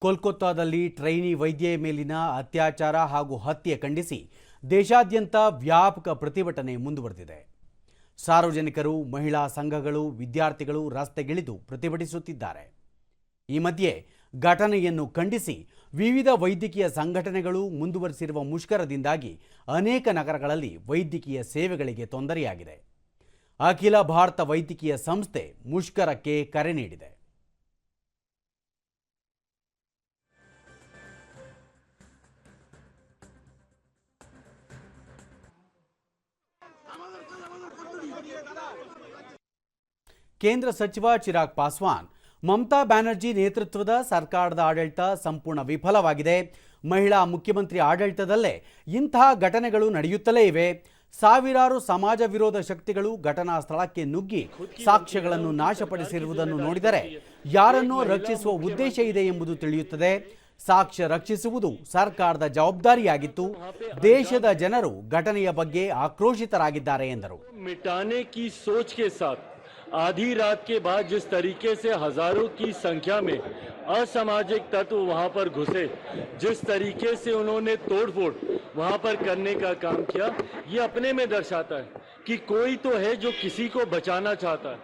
ಕೋಲ್ಕತ್ತಾದಲ್ಲಿ ಟ್ರೈನಿ ವೈದ್ಯೆಯ ಮೇಲಿನ ಅತ್ಯಾಚಾರ ಹಾಗೂ ಹತ್ಯೆ ಖಂಡಿಸಿ ದೇಶಾದ್ಯಂತ ವ್ಯಾಪಕ ಪ್ರತಿಭಟನೆ ಮುಂದುವರೆದಿದೆ. ಸಾರ್ವಜನಿಕರು, ಮಹಿಳಾ ಸಂಘಗಳು, ವಿದ್ಯಾರ್ಥಿಗಳು ರಸ್ತೆಗಿಳಿದು ಪ್ರತಿಭಟಿಸುತ್ತಿದ್ದಾರೆ. ಈ ಮಧ್ಯೆ ಘಟನೆಯನ್ನು ಖಂಡಿಸಿ ವಿವಿಧ ವೈದ್ಯಕೀಯ ಸಂಘಟನೆಗಳು ಮುಂದುವರೆಸಿರುವ ಮುಷ್ಕರದಿಂದಾಗಿ ಅನೇಕ ನಗರಗಳಲ್ಲಿ ವೈದ್ಯಕೀಯ ಸೇವೆಗಳಿಗೆ ತೊಂದರೆಯಾಗಿದೆ. ಅಖಿಲ ಭಾರತ ವೈದ್ಯಕೀಯ ಸಂಸ್ಥೆ ಮುಷ್ಕರಕ್ಕೆ ಕರೆ ನೀಡಿದೆ. ಕೇಂದ್ರ ಸಚಿವ ಚಿರಾಗ್ ಪಾಸ್ವಾನ್, ಮಮತಾ ಬ್ಯಾನರ್ಜಿ ನೇತೃತ್ವದ ಸರ್ಕಾರದ ಆಡಳಿತ ಸಂಪೂರ್ಣ ವಿಫಲವಾಗಿದೆ. ಮಹಿಳಾ ಮುಖ್ಯಮಂತ್ರಿ ಆಡಳಿತದಲ್ಲೇ ಇಂತಹ ಘಟನೆಗಳು ನಡೆಯುತ್ತಲೇ ಇವೆ. ಸಾವಿರಾರು ಸಮಾಜ ವಿರೋಧ ಶಕ್ತಿಗಳು ಘಟನಾ ಸ್ಥಳಕ್ಕೆ ನುಗ್ಗಿ ಸಾಕ್ಷ್ಯಗಳನ್ನು ನಾಶಪಡಿಸಿರುವುದನ್ನು ನೋಡಿದರೆ ಯಾರನ್ನೋ ರಕ್ಷಿಸುವ ಉದ್ದೇಶ ಇದೆ ಎಂಬುದು ತಿಳಿಯುತ್ತದೆ. ಸಾಕ್ಷ್ಯ ರಕ್ಷಿಸುವುದು ಸರ್ಕಾರದ ಜವಾಬ್ದಾರಿಯಾಗಿತ್ತು ದೇಶದ ಜನರು ಘಟನೆಯ ಬಗ್ಗೆ ಆಕ್ರೋಶಿತರಾಗಿದ್ದಾರೆ ಎಂದರು मिटाने की सोच के साथ आधी रात के बाद जिस तरीके से हजारों की संख्या में असामाजिक तत्व वहां पर घुसे जिस तरीके से उन्होंने तोड़फोड़ वहां पर करने का काम किया ये अपने में दर्शाता है कि कोई तो है जो किसी को बचाना चाहता है